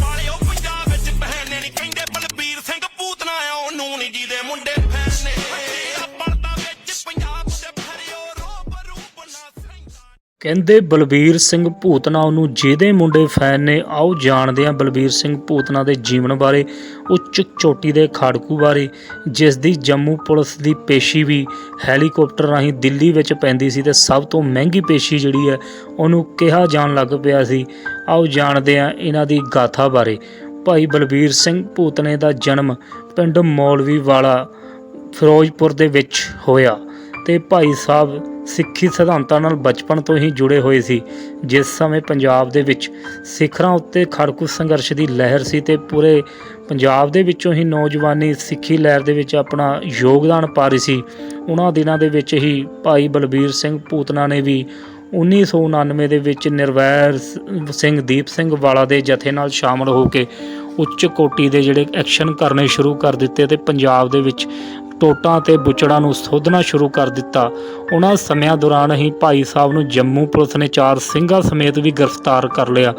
Palaeo Punjab ਵਿੱਚ ਪਹਿਨੇ ਨਹੀਂ ਕਹਿੰਦੇ ਕਹਿੰਦੇ ਬਲਬੀਰ ਸਿੰਘ ਭੂਤਨਾ ਨੂੰ ਜਿਹਦੇ ਮੁੰਡੇ ਫੈਨ ਨੇ, ਆਓ ਜਾਣਦੇ ਹਾਂ ਬਲਬੀਰ ਸਿੰਘ ਭੂਤਨਾ ਦੇ ਜੀਵਨ ਬਾਰੇ ਉੱਚ ਚੋਟੀ ਦੇ ਖਾੜਕੂ ਬਾਰੇ, ਜਿਸ ਦੀ ਜੰਮੂ ਪੁਲਿਸ ਦੀ ਪੇਸ਼ੀ ਵੀ ਹੈਲੀਕਾਪਟਰ ਰਾਹੀਂ ਦਿੱਲੀ ਵਿੱਚ ਪੈਂਦੀ ਸੀ ਤੇ ਸਭ ਤੋਂ ਮਹਿੰਗੀ ਪੇਸ਼ੀ ਜਿਹੜੀ ਹੈ, ਉਹਨੂੰ ਕਿਹਾ ਜਾਣ ਲੱਗ ਪਿਆ ਸੀ। ਆਓ ਜਾਣਦੇ ਹਾਂ ਇਹਨਾਂ ਦੀ ਗਾਥਾ ਬਾਰੇ। ਭਾਈ ਬਲਬੀਰ ਸਿੰਘ ਭੂਤਨੇ ਦਾ ਜਨਮ ਪਿੰਡ ਮੌਲਵੀ ਵਾਲਾ ਫਿਰੋਜ਼ਪੁਰ ਦੇ ਵਿੱਚ ਹੋਇਆ ਤੇ ਭਾਈ ਸਾਹਿਬ ਸਿੱਖੀ ਸਿਧਾਂਤਾਂ ਨਾਲ ਬਚਪਨ ਤੋਂ ਹੀ ਜੁੜੇ ਹੋਏ ਸੀ। ਜਿਸ ਸਮੇਂ ਪੰਜਾਬ ਦੇ ਵਿੱਚ ਸਿੱਖਰਾਂ ਉੱਤੇ ਖੜਕੂ ਸੰਘਰਸ਼ ਦੀ ਲਹਿਰ ਸੀ ਤੇ ਪੂਰੇ ਪੰਜਾਬ ਦੇ ਵਿੱਚੋਂ ਹੀ ਨੌਜਵਾਨੀ ਸਿੱਖੀ ਲਹਿਰ ਦੇ ਵਿੱਚ ਆਪਣਾ ਯੋਗਦਾਨ ਪਾ ਰਹੀ ਸੀ। ਉਹਨਾਂ ਦਿਨਾਂ ਦੇ ਵਿੱਚ ਹੀ ਭਾਈ ਬਲਬੀਰ ਸਿੰਘ ਭੂਤਨਾ ਨੇ ਵੀ 1999 ਦੇ ਵਿੱਚ ਨਿਰਵੈਰ ਸਿੰਘ ਦੀਪ ਸਿੰਘ ਵਾਲਾ ਦੇ ਜਥੇ ਨਾਲ ਸ਼ਾਮਲ ਹੋ ਕੇ ਉੱਚ ਕੋਟੀ ਦੇ ਜਿਹੜੇ ਐਕਸ਼ਨ ਕਰਨੇ ਸ਼ੁਰੂ ਕਰ ਦਿੱਤੇ ਤੇ ਪੰਜਾਬ ਦੇ ਵਿੱਚ ਟੋਟਾਂ ਤੇ ਬੁਚੜਾਂ ਨੂੰ ਸੋਧਣਾ ਸ਼ੁਰੂ ਕਰ ਦਿੱਤਾ। ਉਹਨਾਂ ਸਮਿਆਂ ਦੌਰਾਨ ਹੀ ਭਾਈ ਸਾਹਿਬ ਨੂੰ ਜੰਮੂ ਪੁਲਿਸ ਨੇ ਚਾਰ ਸਿੰਘਾਂ ਸਮੇਤ ਵੀ ਗ੍ਰਿਫਤਾਰ ਕਰ ਲਿਆ,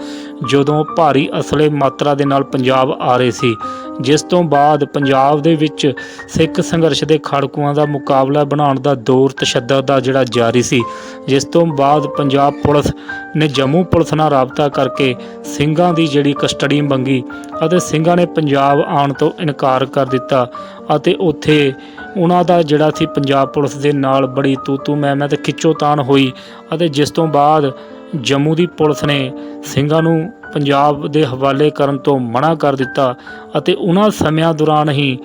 ਜਦੋਂ ਭਾਰੀ ਅਸਲੇ ਮਾਤਰਾ ਦੇ ਨਾਲ ਪੰਜਾਬ ਆ ਰਹੇ ਸੀ। ਜਿਸ ਤੋਂ ਬਾਅਦ ਪੰਜਾਬ ਦੇ ਵਿੱਚ ਸਿੱਖ ਸੰਘਰਸ਼ ਦੇ ਖੜਕੂਆਂ ਦਾ ਮੁਕਾਬਲਾ ਬਣਾਉਣ ਦਾ ਦੌਰ ਤਸ਼ੱਦਦ ਦਾ ਜਿਹੜਾ ਜਾਰੀ ਸੀ, ਜਿਸ ਤੋਂ ਬਾਅਦ ਪੰਜਾਬ ਪੁਲਿਸ ਨੇ ਜੰਮੂ ਪੁਲਿਸ ਨਾਲ ਰਾਬਤਾ ਕਰਕੇ ਸਿੰਘਾਂ ਦੀ ਜਿਹੜੀ ਕਸਟਡੀ ਮੰਗੀ ਅਤੇ ਸਿੰਘਾਂ ਨੇ ਪੰਜਾਬ ਆਉਣ ਤੋਂ ਇਨਕਾਰ ਕਰ ਦਿੱਤਾ ਅਤੇ ਉੱਥੇ ਉਹਨਾਂ ਦਾ ਜਿਹੜਾ ਸੀ ਪੰਜਾਬ ਪੁਲਿਸ ਦੇ ਨਾਲ ਬੜੀ ਤੂ ਤੂ ਮੈਂ ਮੈਂ ਤੇ ਖਿੱਚੋਤਾਣ ਹੋਈ ਅਤੇ ਜਿਸ ਤੋਂ ਬਾਅਦ ਜੰਮੂ ਦੀ ਪੁਲਿਸ ਨੇ ਸਿੰਘਾਂ ਨੂੰ ਪੰਜਾਬ ਦੇ ਹਵਾਲੇ ਕਰਨ ਤੋਂ ਮਨਾ ਕਰ ਦਿੱਤਾ ਅਤੇ ਉਹਨਾਂ ਸਮਿਆਂ ਦੌਰਾਨ ਹੀ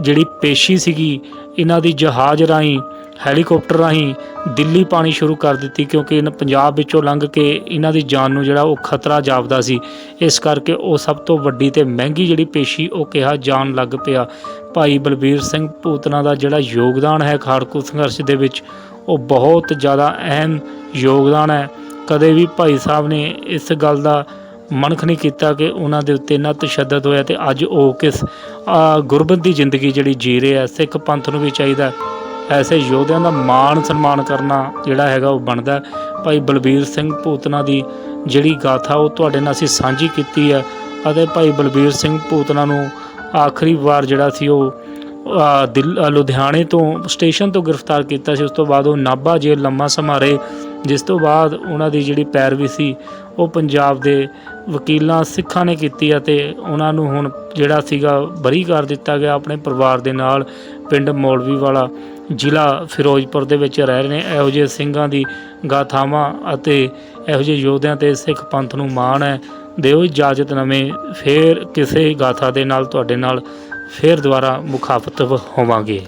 ਜਿਹੜੀ ਪੇਸ਼ੀ ਸੀਗੀ, ਇਹਨਾਂ ਦੀ ਜਹਾਜ਼ ਰਾਹੀਂ, ਹੈਲੀਕਾਪਟਰ ਰਾਹੀਂ ਦਿੱਲੀ ਪਾਣੀ ਸ਼ੁਰੂ ਕਰ ਦਿੱਤੀ ਕਿਉਂਕਿ ਇਹਨਾਂ ਪੰਜਾਬ ਵਿੱਚੋਂ ਲੰਘ ਕੇ ਇਹਨਾਂ ਦੀ ਜਾਨ ਨੂੰ ਜਿਹੜਾ ਉਹ ਖਤਰਾ ਜਾਪਦਾ ਸੀ। ਇਸ ਕਰਕੇ ਉਹ ਸਭ ਤੋਂ ਵੱਡੀ ਤੇ ਮਹਿੰਗੀ ਜਿਹੜੀ ਪੇਸ਼ੀ ਉਹ ਕਿਹਾ ਜਾਣ ਲੱਗ ਪਿਆ। ਭਾਈ ਬਲਬੀਰ ਸਿੰਘ ਭੂਤਨਾ ਦਾ ਜਿਹੜਾ ਯੋਗਦਾਨ ਹੈ ਖਾੜਕੂ ਸੰਘਰਸ਼ ਦੇ ਵਿੱਚ, ਉਹ ਬਹੁਤ ਜ਼ਿਆਦਾ ਅਹਿਮ ਯੋਗਦਾਨ ਹੈ। ਕਦੇ ਵੀ ਭਾਈ ਸਾਹਿਬ ਨੇ ਇਸ ਗੱਲ ਦਾ ਮਨਖ ਨਹੀਂ ਕੀਤਾ ਕਿ ਉਹਨਾਂ ਦੇ ਉੱਤੇ ਇੰਨਾ ਤਸ਼ੱਦਦ ਹੋਇਆ ਤੇ ਅੱਜ ਉਹ ਕਿਸ ਗੁਰਬਤ ਦੀ ਜ਼ਿੰਦਗੀ ਜਿਹੜੀ ਜੀ ਰਹੇ ਆ, ਸਿੱਖ ਪੰਥ ਨੂੰ ਵੀ ਚਾਹੀਦਾ ਐਸੇ ਯੋਧਿਆਂ ਦਾ ਮਾਣ ਸਨਮਾਨ ਕਰਨਾ ਜਿਹੜਾ ਹੈਗਾ ਉਹ ਬਣਦਾ ਭਾਈ ਬਲਬੀਰ ਸਿੰਘ ਭੂਤਨਾ ਦੀ ਜਿਹੜੀ ਗਾਥਾ, ਉਹ ਤੁਹਾਡੇ ਨਾਲ ਅਸੀਂ ਸਾਂਝੀ ਕੀਤੀ ਹੈ ਅਤੇ ਭਾਈ ਬਲਬੀਰ ਸਿੰਘ ਭੂਤਨਾ ਨੂੰ ਆਖਰੀ ਵਾਰ ਜਿਹੜਾ ਸੀ ਉਹ ਦਿਲ ਲੁਧਿਆਣੇ ਤੋਂ ਸਟੇਸ਼ਨ ਤੋਂ ਗ੍ਰਿਫਤਾਰ ਕੀਤਾ ਸੀ। ਉਸ ਤੋਂ ਬਾਅਦ ਉਹ ਨਾਭਾ ਜੇਲ੍ਹ ਲੰਮਾ ਸਮਾਂ ਰਹੇ ਜਿਸ ਤੋਂ ਬਾਅਦ ਉਹਨਾਂ ਦੀ ਜਿਹੜੀ ਪੈਰਵੀ ਸੀ, ਉਹ ਪੰਜਾਬ ਦੇ ਵਕੀਲਾਂ ਸਿੱਖਾਂ ਨੇ ਕੀਤੀ ਅਤੇ ਉਹਨਾਂ ਨੂੰ ਹੁਣ ਜਿਹੜਾ ਸੀਗਾ ਬਰੀ ਕਰ ਦਿੱਤਾ ਗਿਆ ਆਪਣੇ ਪਰਿਵਾਰ ਦੇ ਨਾਲ ਪਿੰਡ ਮੌਲਵੀ ਵਾਲਾ ਜ਼ਿਲ੍ਹਾ ਫਿਰੋਜ਼ਪੁਰ ਦੇ ਵਿੱਚ ਰਹਿ ਰਹੇ ਨੇ। ਇਹੋ ਜਿਹੇ ਸਿੰਘਾਂ ਦੀ ਗਾਥਾਵਾਂ ਅਤੇ ਇਹੋ ਜਿਹੇ ਯੋਧਿਆਂ ਤੇ ਸਿੱਖ ਪੰਥ ਨੂੰ ਮਾਣ ਹੈ। ਦਿਓ ਇਜਾਜ਼ਤ ਨਵੇਂ ਫੇਰ ਕਿਸੇ ਗਾਥਾ ਦੇ ਨਾਲ ਤੁਹਾਡੇ ਨਾਲ ਫੇਰ ਦੁਬਾਰਾ ਮੁਖਾਫਤ ਹੋਵਾਂਗੇ।